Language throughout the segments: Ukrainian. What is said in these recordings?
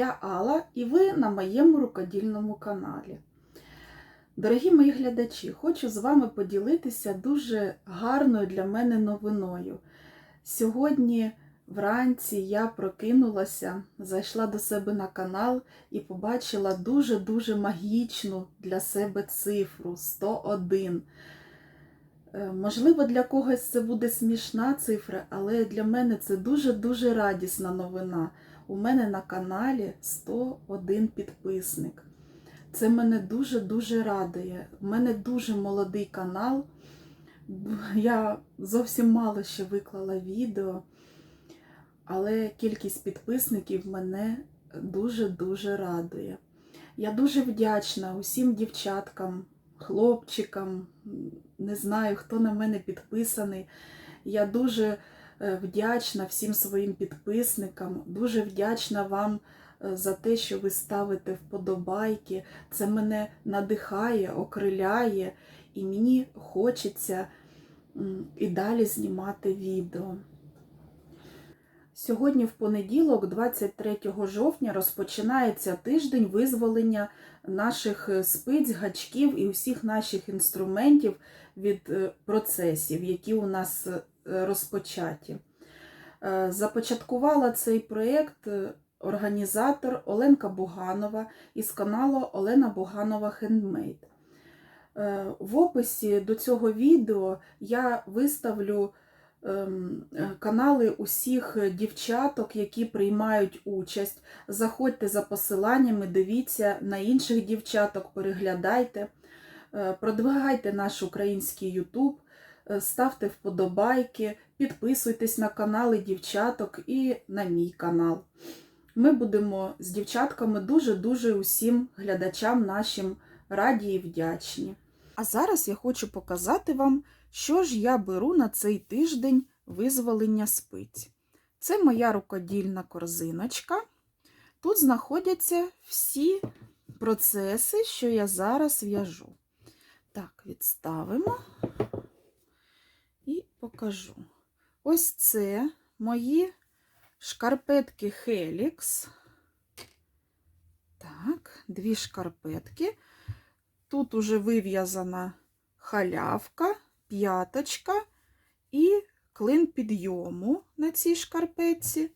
Я Алла і ви на моєму рукодільному каналі. Дорогі мої глядачі, хочу з вами поділитися дуже гарною для мене новиною. Сьогодні вранці я прокинулася, зайшла до себе на канал і побачила дуже-дуже магічну для себе цифру 101. Е, Можливо, для когось це буде смішна цифра, але для мене це дуже-дуже радісна новина. У мене на каналі 101 підписник. Це мене дуже-дуже радує. У мене дуже молодий канал. Я зовсім мало ще виклала відео, але кількість підписників мене дуже-дуже радує. Я дуже вдячна усім дівчаткам, хлопчикам, не знаю, хто на мене підписаний. Я дуже вдячна всім своїм підписникам, дуже вдячна вам е, за те, що ви ставите вподобайки. Це мене надихає, окриляє, і мені хочеться і далі знімати відео. Сьогодні, в понеділок, 23 жовтня, розпочинається тиждень визволення наших е, спиць, гачків і усіх наших інструментів від е, процесів, які у нас е, розпочаті. Е, Започаткувала цей проєкт е, організатор Оленка Буганова із каналу Олена Буганова Хендмейд. Е, В описі до цього відео я виставлю ем, е, канали усіх дівчаток, які приймають участь. Заходьте за посиланнями, дивіться на інших дівчаток, переглядайте, Е, продвигайте наш український YouTube, е, ставте вподобайки, підписуйтесь на канали дівчаток і на мій канал. Ми будемо з дівчатками дуже-дуже усім глядачам нашим раді і вдячні. А зараз я хочу показати вам, що ж я беру на цей тиждень визволення спиць. Це моя рукодільна корзиночка. Тут знаходяться всі процеси, що я зараз в'яжу. Так, відставимо покажу. Ось це мої шкарпетки Helix. Так, дві шкарпетки. Тут уже вив'язана халявка, п'яточка і клин підйому на цій шкарпетці.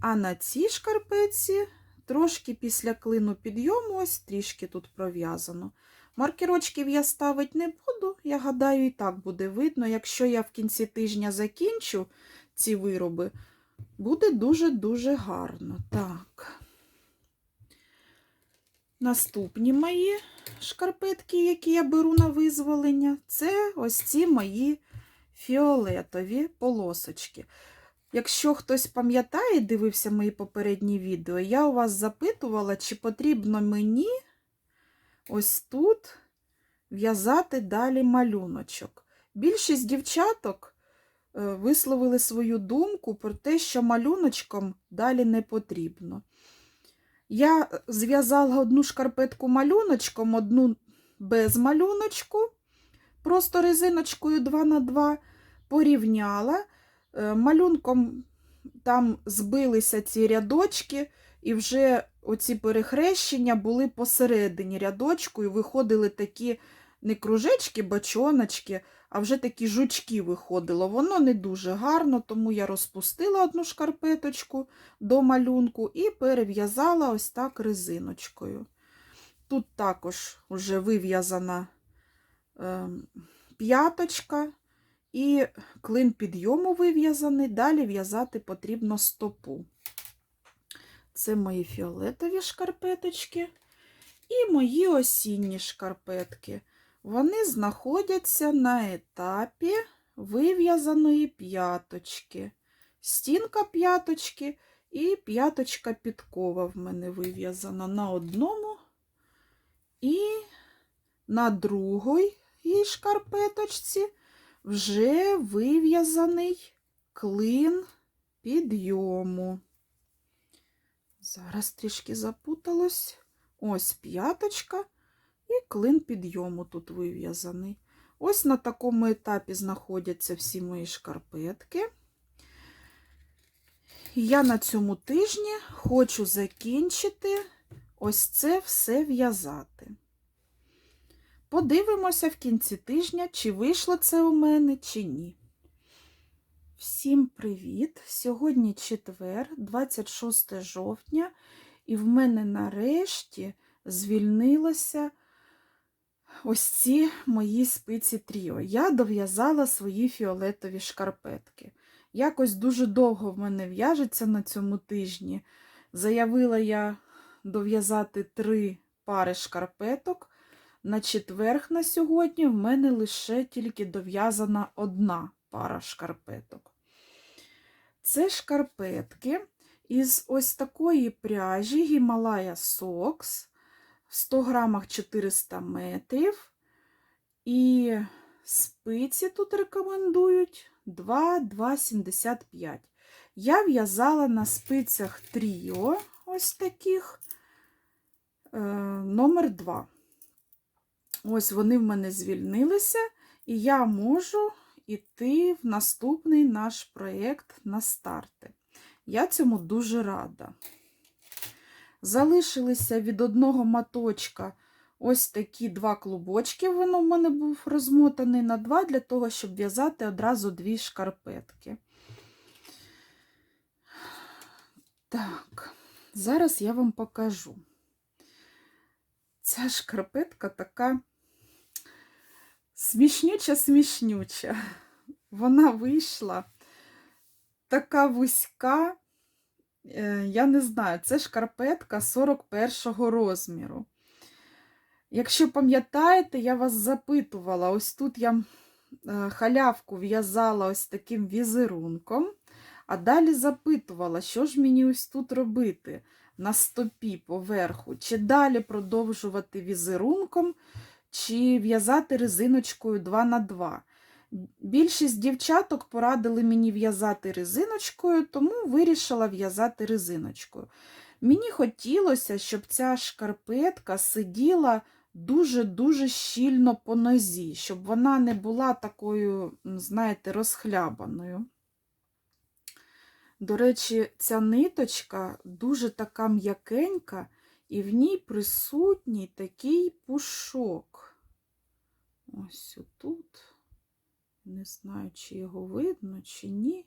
А на цій шкарпетці трошки після клину підйому, ось трішки тут пров'язано. Маркерочків я ставити не буду, я гадаю, і так буде видно. Якщо я в кінці тижня закінчу ці вироби, буде дуже-дуже гарно. Так. Наступні мої шкарпетки, які я беру на визволення, це ось ці мої фіолетові полосочки. Якщо хтось пам'ятає, дивився мої попередні відео, я у вас запитувала, чи потрібно мені ось тут в'язати далі малюночок. Більшість дівчаток е, висловили свою думку про те, що малюночком далі не потрібно. Я зв'язала одну шкарпетку малюночком, одну без малюночку, просто резиночкою 2х2 порівняла. Е, Малюнком там збилися ці рядочки, і вже оці перехрещення були посередині рядочку, і виходили такі не кружечки, бачоночки, а вже такі жучки виходило. Воно не дуже гарно, тому я розпустила одну шкарпеточку до малюнку і перев'язала ось так резиночкою. Тут також вже вив'язана е, п'яточка і клин підйому вив'язаний. Далі в'язати потрібно стопу. Це мої фіолетові шкарпеточки і мої осінні шкарпетки. Вони знаходяться на етапі вив'язаної п'яточки. Стінка п'яточки і п'яточка підкова в мене вив'язана на одному і на другій шкарпеточці вже вив'язаний клин підйому. Зараз трішки запуталось. Ось п'яточка і клин підйому тут вив'язаний. Ось на такому етапі знаходяться всі мої шкарпетки. я на цьому тижні хочу закінчити ось це все в'язати. Подивимося в кінці тижня, чи вийшло це у мене, чи ні. Всім привіт! Сьогодні четвер, 26 жовтня, і в мене нарешті звільнилося ось ці мої спиці тріо. Я дов'язала свої фіолетові шкарпетки. Якось дуже довго в мене в'яжеться на цьому тижні. Заявила я дов'язати три пари шкарпеток. На четверг на сьогодні в мене лише тільки дов'язана одна пара шкарпеток. Це шкарпетки із ось такої пряжі Гімалая Socks в 100 грамах 400 метрів. І спиці тут рекомендують 2,275. Я в'язала на спицях тріо, ось таких, е, номер 2. Ось вони в мене звільнилися, і я можу йти в наступний наш проєкт на старти. Я цьому дуже рада. Залишилися від одного маточка ось такі два клубочки. Воно в мене був розмотаний на два, для того, щоб в'язати одразу дві шкарпетки. Так, зараз я вам покажу. Ця шкарпетка така смішнюча-смішнюча. Вона вийшла така вузька, е, я не знаю, це шкарпетка 41 розміру. Якщо пам'ятаєте, я вас запитувала, ось тут я е, халявку в'язала ось таким візерунком, а далі запитувала, що ж мені ось тут робити на стопі поверху, чи далі продовжувати візерунком, чи в'язати резиночкою 2 на 2 Більшість дівчаток порадили мені в'язати резиночкою, тому вирішила в'язати резиночкою. Мені хотілося, щоб ця шкарпетка сиділа дуже-дуже щільно по нозі, щоб вона не була такою, знаєте, розхлябаною. До речі, ця ниточка дуже така м'якенька, і в ній присутній такий пушок. Ось отут. Не знаю, чи його видно, чи ні,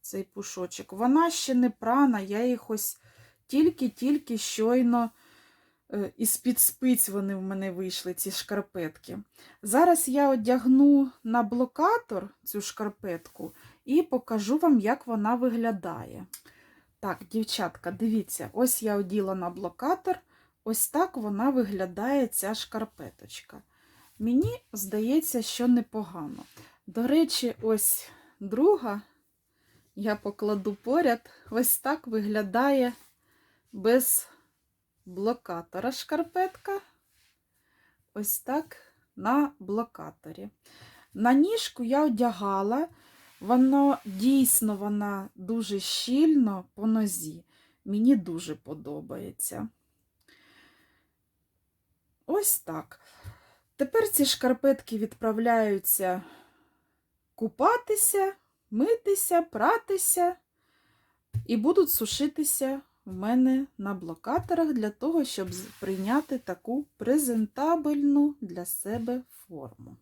цей пушочок. Вона ще не прана, я їх ось тільки-тільки щойно е, із-під спиць вони в мене вийшли, ці шкарпетки. Зараз я одягну на блокатор цю шкарпетку і покажу вам, як вона виглядає. Так, дівчатка, дивіться, ось я оділа на блокатор, ось так вона виглядає, ця шкарпеточка. Мені здається, що непогано. До речі, ось друга, я покладу поряд, ось так виглядає без блокатора шкарпетка. Ось так на блокаторі. На ніжку я одягала, воно дійсно вона дуже щільно по нозі. Мені дуже подобається. Ось так. Тепер ці шкарпетки відправляються купатися, митися, пратися і будуть сушитися в мене на блокаторах для того, щоб прийняти таку презентабельну для себе форму.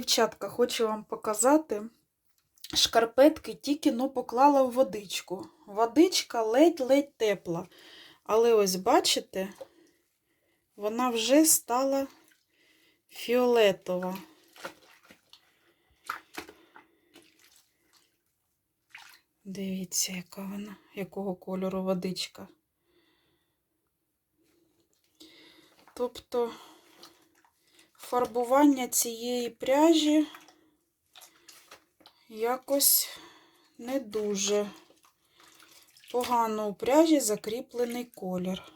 Дівчатка, хочу вам показати. Шкарпетки тільки но поклала в водичку. Водичка ледь-ледь тепла. Але ось бачите, вона вже стала фіолетова. Дивіться, яка вона, якого кольору водичка. Тобто фарбування цієї пряжі якось не дуже погано у пряжі закріплений колір.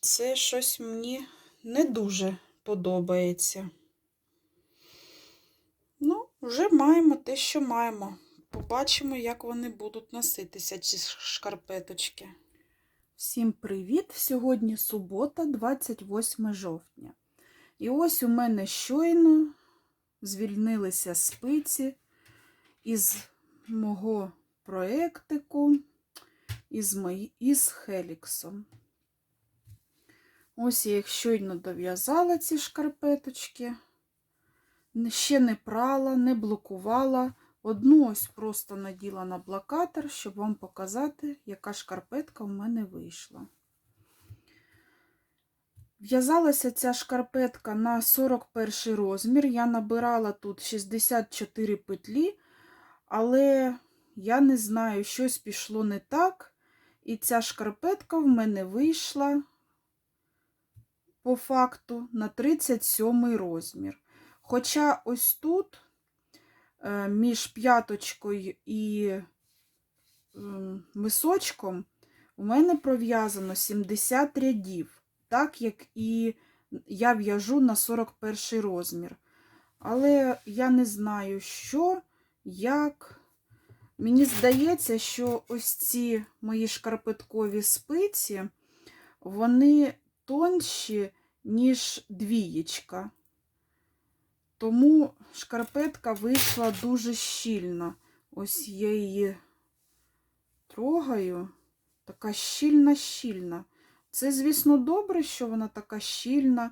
Це щось мені не дуже подобається. Ну, вже маємо те, що маємо. Побачимо, як вони будуть носитися, ці шкарпеточки. Всім привіт! Сьогодні субота, 28 жовтня. І ось у мене щойно звільнилися спиці із мого проєктику, із, мої, із Хеліксом. Ось я їх щойно дов'язала, ці шкарпеточки. Ще не прала, не блокувала. Одну ось просто наділа на блокатор, щоб вам показати, яка шкарпетка в мене вийшла. В'язалася ця шкарпетка на 41 розмір. Я набирала тут 64 петлі, але я не знаю, щось пішло не так. І ця шкарпетка в мене вийшла по факту на 37 розмір. Хоча ось тут е, між п'яточкою і мисочком у мене пров'язано 70 рядів, так як і я в'яжу на 41 розмір. Але я не знаю, що, як. Мені здається, що ось ці мої шкарпеткові спиці, вони тонші, ніж двієчка. Тому шкарпетка вийшла дуже щільна. Ось я її трогаю. Така щільна-щільна. Це, звісно, добре, що вона така щільна,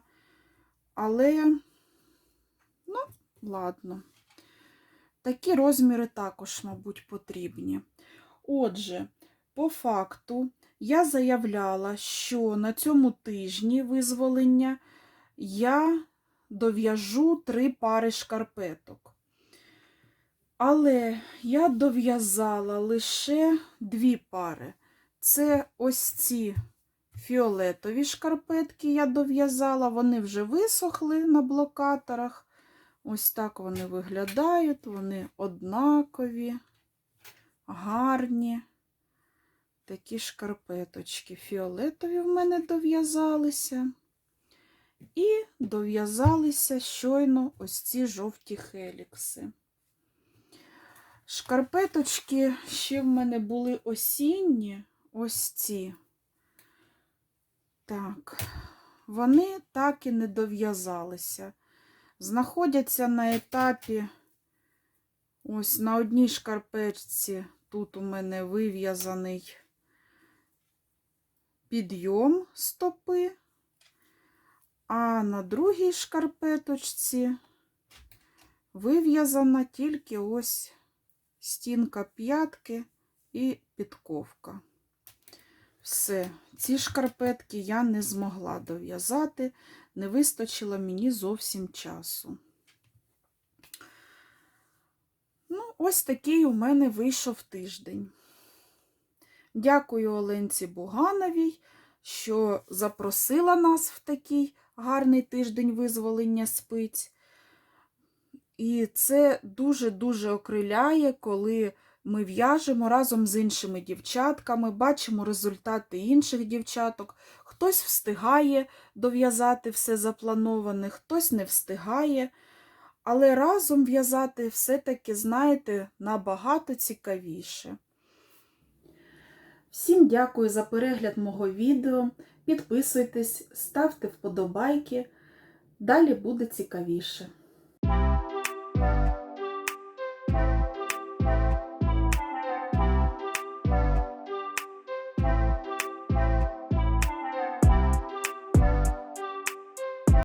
але, ну, ладно. Такі розміри також, мабуть, потрібні. Отже, по факту, я заявляла, що на цьому тижні визволення я дов'яжу три пари шкарпеток. Але я дов'язала лише дві пари. Це ось ці фіолетові шкарпетки я дов'язала, вони вже висохли на блокаторах. Ось так вони виглядають, вони однакові, гарні. Такі шкарпеточки. Фіолетові в мене дов'язалися. І дов'язалися щойно ось ці жовті хелікси. Шкарпеточки ще в мене були осінні, ось ці. Так, вони так і не дов'язалися. Знаходяться на етапі, ось на одній шкарпетці, тут у мене вив'язаний підйом стопи, а на другій шкарпеточці вив'язана тільки ось стінка п'ятки і підковка. Все, ці шкарпетки я не змогла дов'язати, не вистачило мені зовсім часу. Ну, ось такий у мене вийшов тиждень. Дякую Оленці Бугановій, що запросила нас в такий гарний тиждень визволення спиць. І це дуже-дуже окриляє, коли ми в'яжемо разом з іншими дівчатками, бачимо результати інших дівчаток. Хтось встигає дов'язати все заплановане, хтось не встигає. Але разом в'язати все-таки, знаєте, набагато цікавіше. Всім дякую за перегляд мого відео. Підписуйтесь, ставте вподобайки. Далі буде цікавіше.